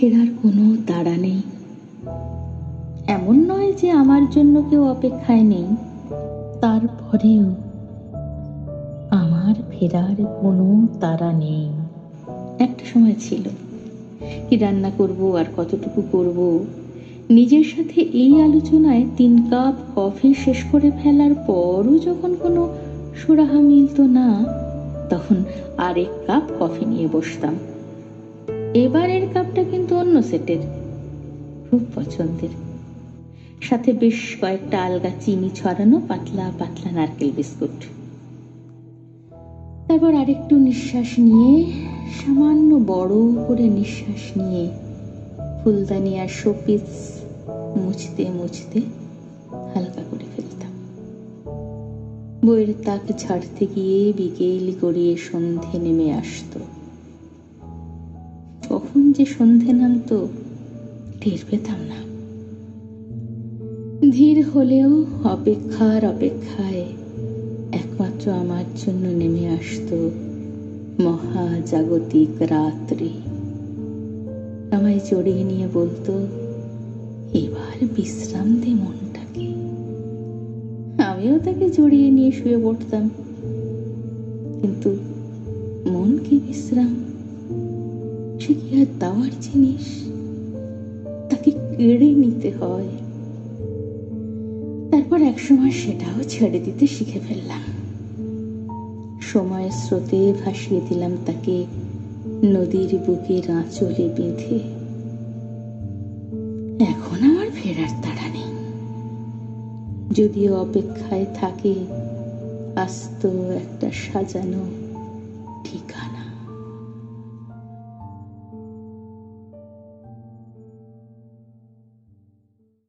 ফেরার কোনো তাড়া নেই। এমন নয় যে আমার জন্য কেউ অপেক্ষায় নেই। তারপরেও আমার ফেরার কোনো তাড়া নেই। একটা সময় ছিল। কি রান্না করব আর কতটুকু করব? নিজের সাথে এই আলোচনায় তিন কাপ কফি শেষ করে ফেলার পরও যখন কোনো সুরাহা মিলত না, তখন আরেক কাপ কফি নিয়ে বসতাম। এবারের কাপটা কিন্তু অন্য সেটের। খুব পছন্দের। সাথে বেশ কয়েকটা আলগা চিনি ছড়ানো পাতলা পাতলা নারকেল বিস্কুট। তারপর আরেকটু নিঃশ্বাস নিয়ে, সামান্য বড় করে নিঃশ্বাস নিয়ে ফুলদানি আর শোপিস মুছতে মুছতে হালকা করে ফেলতাম। বইয়ের তাক ছাড়তে গিয়ে বিকেল গড়িয়ে সন্ধে নেমে আসতো। কখন যে সন্ধে নামতো, টের পেতাম না। ধীর হলেও অপেক্ষার অপেক্ষায় একমাত্র আমার জন্য নেমে আসতো মহাজাগতিক রাত্রি। আমায় জড়িয়ে নিয়ে বলতো, এবার বিশ্রাম দে মনটাকে। আমিও তাকে জড়িয়ে নিয়ে শুয়ে পড়তাম। কিন্তু মন কি বিশ্রাম সে কি আর দেওয়ার জিনিস তাকে কেড়ে নিতে হয়। তারপর একসময় সেটাও ছেড়ে দিতে শিখে ফেললাম। সময়ের স্রোতে ভাসিয়ে দিলাম তাকে নদীর বুকে আঁচলে বেঁধে। এখন আমার ফেরার তাড়া নেই। যদিও অপেক্ষায় থাকে আস্ত একটা সাজানো ঠিকানা।